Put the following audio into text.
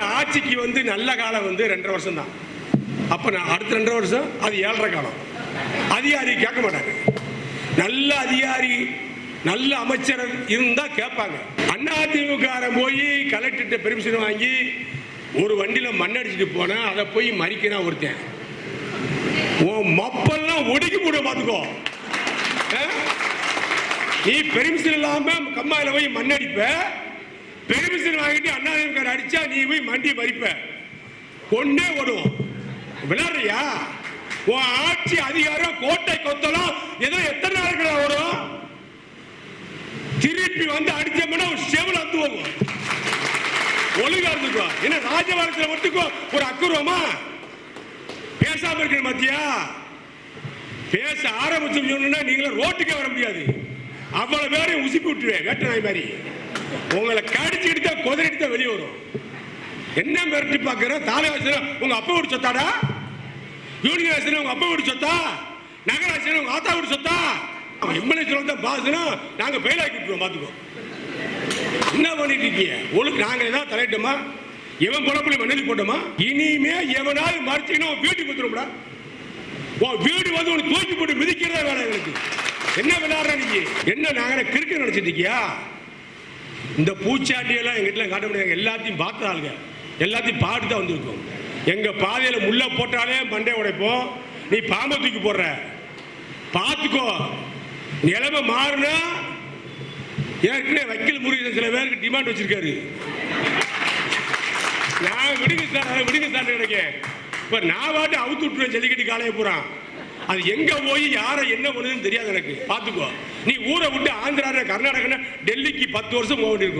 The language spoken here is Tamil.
ஆட்சிக்கு வந்து நல்ல காலம் வந்து ரெண்டரை வருஷம் தான் அப்ப நான் அடுத்த ரெண்டரை வருஷம் அது ஏழரை காலம். அதிகாரி கேட்க மாட்டாங்க நல்ல அதிகாரி நல்ல அமைச்சர் இருந்தா கேட்பாங்க. அதிமுக போய் கலெக்டர்கிட்ட பெர்மிஷன் வாங்கி ஒரு வண்டியில மண்ணடிச்சிட்டு போனா அதை போய் மறிக்கிறான் ஒருத்தன். உன் மப்பெல்லாம் ஒடுக்கி போட பாத்துக்கோ. ஆ? நீ பெர்மிஷன் இல்லாம கம்மாயில போய் மண்ணடிப்ப பெர்மிஷன் வாங்கிட்டு அண்ணாதிமுக அடிச்சா நீ போய் மண்டி பறிப்ப. கொண்டே ஓடுவோம் விளையாடுறியா உன் ஆட்சி அதிகாரம் கோட்டை கொத்தலாம் ஏதோ எத்தனை நாளுக்கு ஓடும்? திருப்பி வந்து அடிச்சோம்னா ஒரு செவில் வந்து போகும் ஒழுங்கா இருந்துக்கோ. என்ன ராஜபாலத்தில் ஒட்டுக்கோ ஒரு அக்குருவமா? பேசாம இருக்கிற மத்தியா பேச ஆரம்பிச்சு சொன்னா நீங்களும் ரோட்டுக்கே வர முடியாது. அவ்வளவு பேரையும் உசுப்பி விட்டுருவேன் வேட்டை நாய் மாதிரி. உங்களை கடிச்சுக்கிட்டு தான் குதிரைட்டு தான் வெளியே வரும். என்ன மிரட்டி பார்க்கிற? தாலவாசனம் உங்க அப்பா வீடு சொத்தாடா? யூனியன் ஆசனம் உங்க அப்பா வீடு சொத்தா? நகராசனம் உங்க ஆத்தா வீடு சொத்தா? அவன் எம்எல்ஏ சொல்ல பாசனம் நாங்க ஃபெயில் விட்டுருவோம் பாத்துக்கோ என்ன பண்ணிட்டு இருக்கீங்க? ஒழுங்கு நாங்க ஏதாவது தலையிட்டோமா? இவன் பொழப்புல மண்ணலி போட்டோமா? இனிமே எவனாவது மறைச்சிங்கன்னா உன் வீட்டுக்கு வந்துடும்டா உன் வீடு வந்து உனக்கு தூக்கி போட்டு மிதிக்கிறதா வேலை எங்களுக்கு என்ன விளையாடுற நீங்க என்ன நாங்க கிறுக்க நினைச்சிட்டு இருக்கியா? இந்த பூச்சாட்டியெல்லாம் எங்கிட்ட காட்ட முடியாது. எல்லாத்தையும் பார்த்த ஆளுங்க எல்லாத்தையும் பாட்டு தான் வந்திருக்கோம். எங்கள் பாதையில் முள்ள போட்டாலே மண்டை உடைப்போம். நீ பாம்பை தூக்கி போடுற. பார்த்துக்கோ. நிலைமை மாறினா ஏற்கனவே வக்கீல் முருகன் சில பேருக்கு டிமாண்ட் வச்சிருக்காரு. நான் விடுங்க சார் விடுங்க சார் கிடைக்கேன் இப்போ நான் பாட்டு அவுத்து விட்டுருவேன் ஜல்லிக்கட்டு காலையை போகிறான் அது எங்க போய் யாரை என்ன பண்ணுதுன்னு தெரியாது எனக்கு. பாத்துக்கோ நீ ஊரை விட்டு ஆந்திரா கர்நாடகா டெல்லிக்கு பத்து வருஷம் போக வேண்டியிருக்கும்.